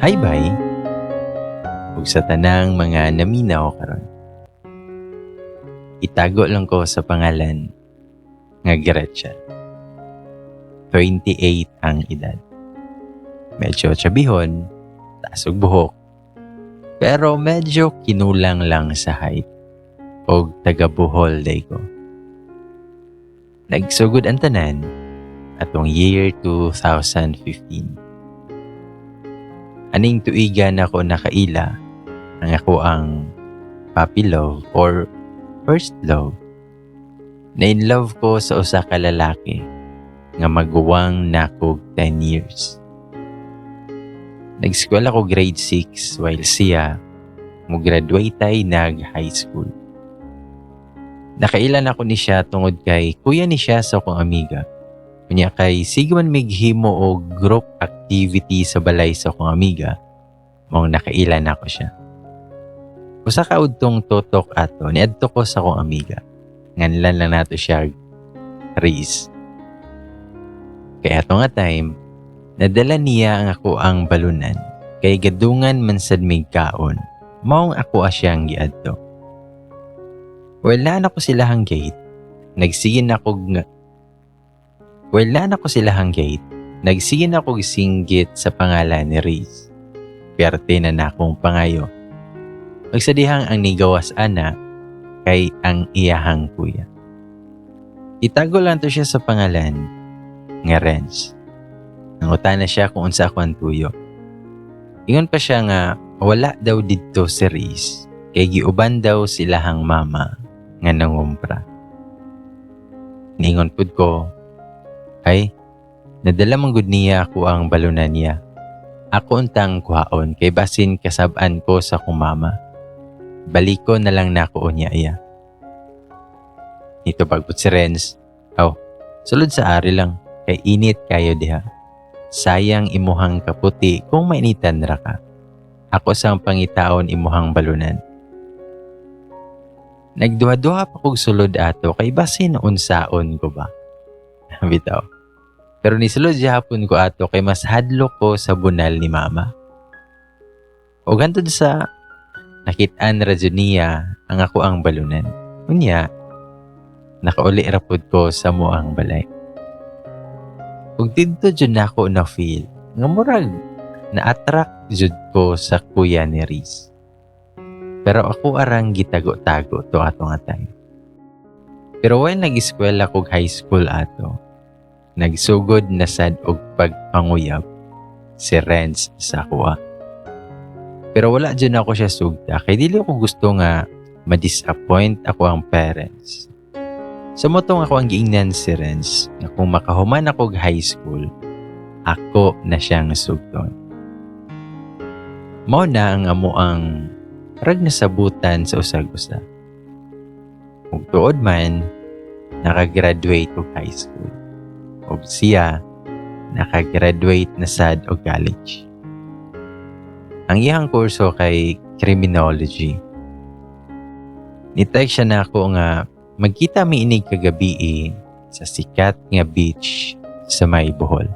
Hi, bye. Ug tanang mga naminaw karon. Itago lang ko sa pangalan nga Gretchen. 28 ang edad. Medyo tsabihon, taas og buhok, pero medyo kinulang lang sa height og taga Bohol day ko. Nagsugod ang tanan atong year 2015. Aning tuigan ako nakaila ang ako ang puppy love or first love. Na in love ko sa usa ka lalaki nga maguwang nakog 10 years. Nag-eskwela ko grade 6 while siya mo graduate ay nag high school. Nakailan ako ni siya tungod kay kuya ni siya sa akong amiga. Kunya kay sige man mighimo og group activity sa balay sa akong amiga, mong nakailan ako siya. Usa ka udtong totok ato, niadto ko sa akong amiga. Nganlan lang nato siya Riz. Kaya ato nga time, nadala niya ang ako ang balunan. Kay gadungan man sad mig kaon, maong ako asyang giadto. Wala na ko silahang gate. Nagsigin ako nga Wala na ko silahang gate. Nagsigin ako singgit sa pangalan ni Riz. Perte na na akong pangayo. Magsadihang ang nigawas ana kay ang iyahang kuya. Itago lang to siya sa pangalan nga Renz. Nangutan na siya kung unsa ako ang tuyo. Ingon pa siya nga wala daw didto si Riz kay giuban daw silahang mama nga nangumpra. Ningon pud ko, ay, nadala man gud niya ako ang balunan niya. Ako untang kuhaon kay basin kasab-an ko sa akong mama. Baliko na lang nako niya iya. Ito bagbot si Renz. Aw, sulod sa ari lang kay init kayo diha. Sayang imuhang kaputi kung mainitan ra ka. Ako sang pangitaon imuhang balunan. Nagduha-duha pa kog sulod ato kay basin unsaon ko ba. Bitaw. Pero ni sulod hapon ko ato kay mas hadlok ko sa bunal ni mama. O gantod sa nakitaan ra jud niya ang ako ang balunan. Unya, nakauli rapod ko sa moang balay. Ug didto jud nako na feel nga murag na-attract jud ko sa kuya ni Riz. Pero ako arang gitago-tago to ato nga time. Pero when nag-eskwela kog high school ato, nagsugod na sad og pagpanguyab si Renz sa kuha. Pero wala dyan ako siya sugda kay dili ko gusto nga ma-disappoint ako ang parents. Sa motong ako ang giingnan si Renz na kung makahuman ako og high school, ako na siyang sugton. Mao na ang amo ang rag nasabutan sa usag-usa. Ug tuod man, nakagraduate og high school. Ug siya, nakagraduate na sad og college. Ang iyang kurso kay criminology. Nitag siya na ako nga magkita mi inig kagabi eh, sa sikat nga beach sa may Bohol.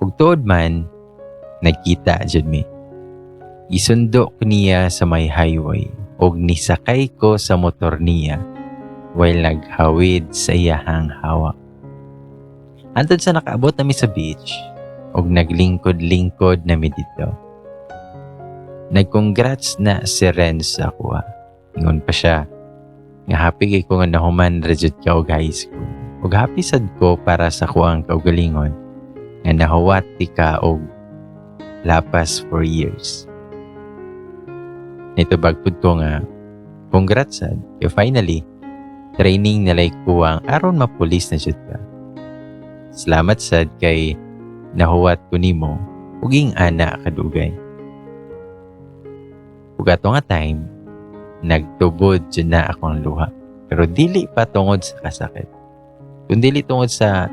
Ug man, nagkita jud mi. Isundo ko niya sa may highway ug nisakay ko sa motor niya while naghawid sa iyahang hawak. Antod sa nakaabot nami sa beach ug naglingkod-lingkod nami dito. Nagcongrats na si Renz sa kuha. Ingon pa siya, nga happy kay ko nga nahuman rejud ka og high school. Ug happy sad ko para sa kuang kaugalingon nga nahuwati ka og lapas for years. Nito bagpud ko nga, congrats sad. Kaya finally, training nalay kuwang aron mapulis na jud ka. Salamat sad kay nahuwat ko nimo uging ana kadugay. Ug ato nga time, nagtubod jud na akong luha. Pero dili pa tungod sa kasakit. Kundi tungod sa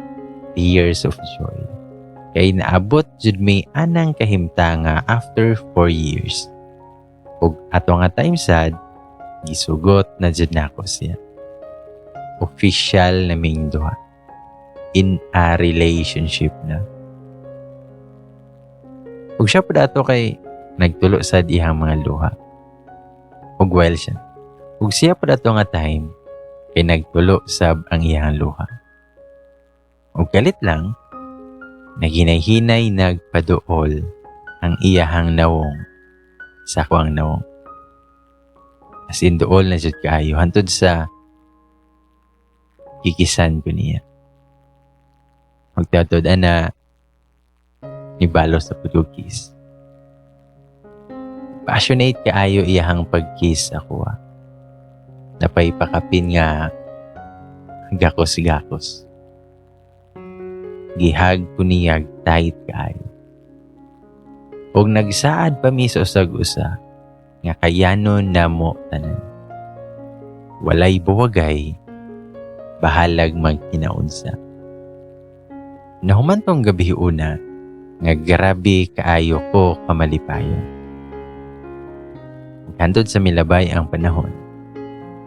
tears of joy. Kay naabot jud may anang kahimtanga after 4 years. Ug ato nga time sad, gisugot na jud nako siya. Official na ming duha. In a relationship na. Ug siya pa dato kay nagtulo sa dihang mga luha. Ug while siya. Ug siya pa dato nga time kay nagtulo sab ang iyang luha. Ug kalit lang, naghinay-hinay nagpaduol ang iyahang nawong sa kuang nawong. As in, duol na jud kaayo hantod sa kikisan ko niya. Magtatod na ibalo sa pagkukis. Passionate kaayo iyahang pagkiss ako ah. Napay pakapin nga gakos-gakos. Gihag ko niyag tight kaayo. Ug nagsaad pa mi sa usag-usa nga kayanon na mo tanan. Walay buwagay, bahalag magkinaunsa. Nahumantong gabi una, nga grabe kaayo ko kamalipayon. Hantod sa milabay ang panahon,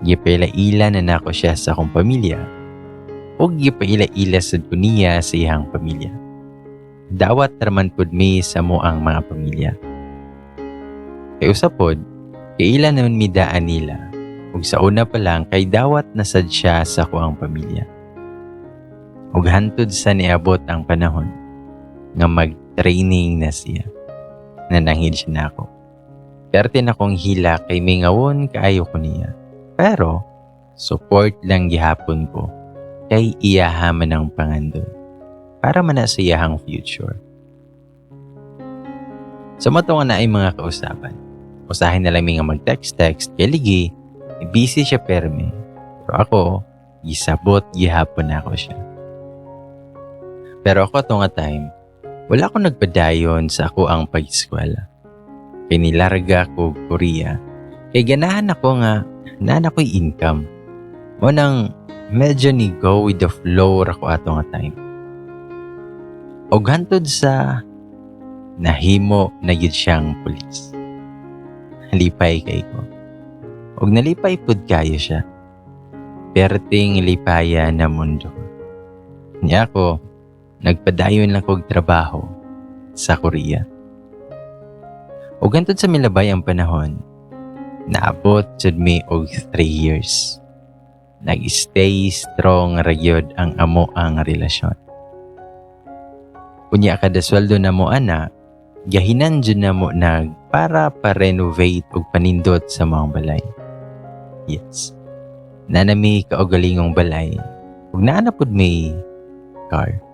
gipaila-ila na nako siya sa akong pamilya o gipaila-ila sa niya sa iyang pamilya. Dawat raman pud mi sa mo ang mga pamilya. Kay usapod, kay ila naman mi daan nila. Ug sa una pa lang kay dawat nasad siya sa kuang pamilya. Ug hantod sa niabot ang panahon nga mag-training na siya. Nananghid siya na ako. Perte na kong hila kay may ngawon kaayo ko niya. Pero, support lang gihapon ko kay iyahaman ng pangandon para man na sa iyahang future. Sa matunga na ay mga kausapan. Usahin na lang nga mag-text-text kay Ligi, busy siya perme. Pero ako, gisabot gihapon ako siya. Pero ako itong time, wala akong nagpadayon sa ako ang pag-eskwela. Kay nilarga ko Korea. Kay ganahan ako nga, naan ako'y income. Mo nang medyo ni go with the flow ra ko ato nga time. Og hantod sa nahimo na yun siyang pulis. Halipay kay ko. Og nalipay pud kayo siya. Perting lipaya na mundo. Niya ako, nagpadayon lang kog trabaho sa Korea. O gantod sa milabay ang panahon, naabot jud mi og 3 years. Nag-stay strong ragyod ang amo ang relasyon. Unya kada sweldo na mo ana, gahinan jud na mo nag para pa-renovate og panindot sa mga balay. Yes. Nanami kaugalingong balay. Ug naa na pud may car.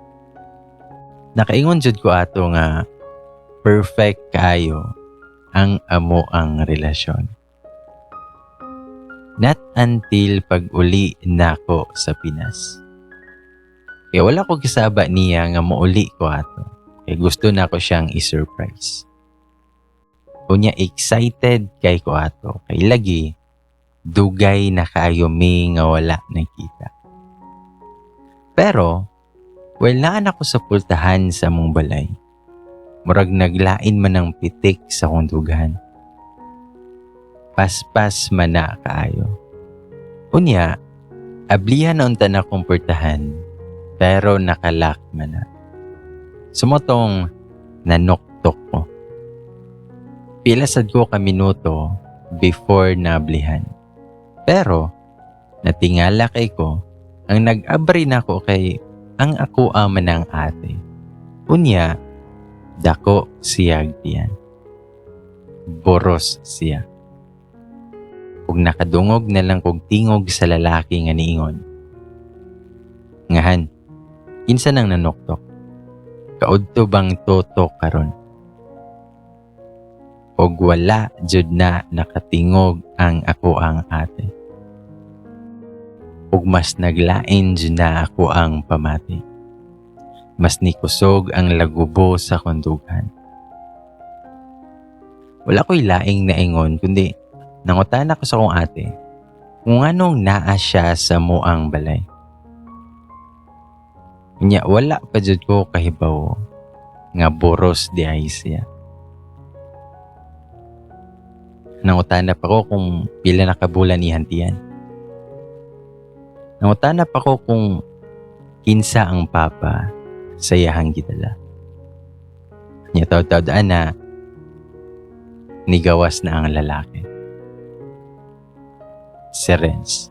Nakaingon jud ko ato nga perfect kayo ang amo ang relasyon. Not until pag-uli nako sa Pinas. Kaya wala ko kasaba niya nga mauli ko ato. Kaya gusto na ko siyang i-surprise. Unya excited kay ko ato. Kay lagi, dugay na kaayo mi nga wala nakita. Pero, wala na ako sa pultahan sa mong balay. Murag naglain man ng pitik sa kong dugan. Paspas man na kaayo. Unya, ablihan unta na kong pultahan pero nakalak man na. Sumotong nanoktok ko. Pila sad ko ka minuto before nablihan. Pero, natingala kay ko, ang nag-abri na ko kay ang ako ama ng ate. Unya, dako siyag tiyan. Boros siya. Kung nakadungog na lang kog tingog sa lalaki nga niingon. Ngahan, kinsa nang nanoktok? Kaudto bang toto karon? Og wala jud na nakatingog ang ako ang ate. Ug mas naglain na ako ang pamati. Mas nikusog ang lagubo sa kondugan. Wala ko'y laing naingon kundi nangutan ako sa kong ate kung anong naa siya sa muang balay. Nya wala pa jud ko kahibaw nga boros di ay siya. Nangutanap ako kung pila na kabulan ni Hantian. Nangutanap ako kung kinsa ang papa, sayahang gidala. Nya taw-taw na, nigawas na ang lalaki. Si Renz.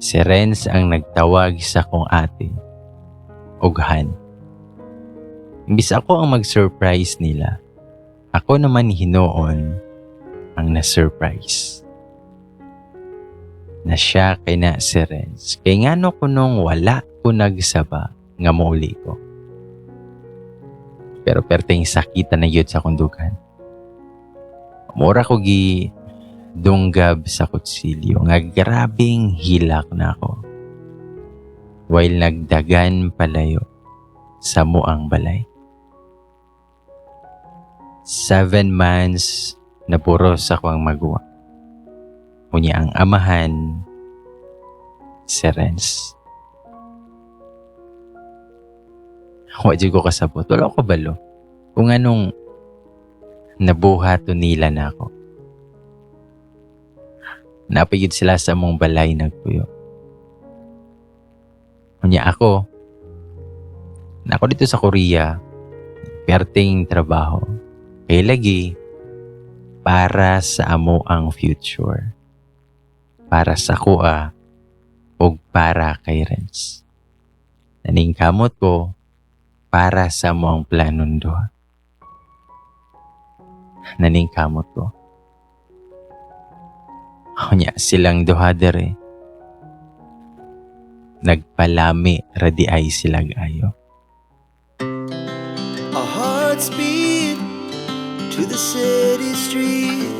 Si Renz ang nagtawag sa kong ate, Ughan. Imbis ako ang mag-surprise nila, ako naman hinoon ang na-surprise. Na siya kay na si Renz. Kay nga no kunong wala ko nagsaba nga mauli ko. Pero perting sakita na yun sa kundugan. Mura ko gi dunggab sa kutsilyo nga grabing hilak na ako. While nagdagan palayo sa muang balay. Seven months na puros ako ang magawa. Unya ang amahan, si Renz. Wadyo ko kasabot. Wala ko balo. Kung anong nabuhato nila na ako. Napayod sila sa mong balay nagpuyo. Unya ako, na ako dito sa Korea, perting trabaho. Kaya lagi, para sa amo ang future. Para sa kuha, o para kay Renz. Naning kamot ko, para sa mo ang planon do. Naning kamot ko. Kunya silang duha dere. Nagpalami radi ay sila gayo. Our hearts beat to the city streets.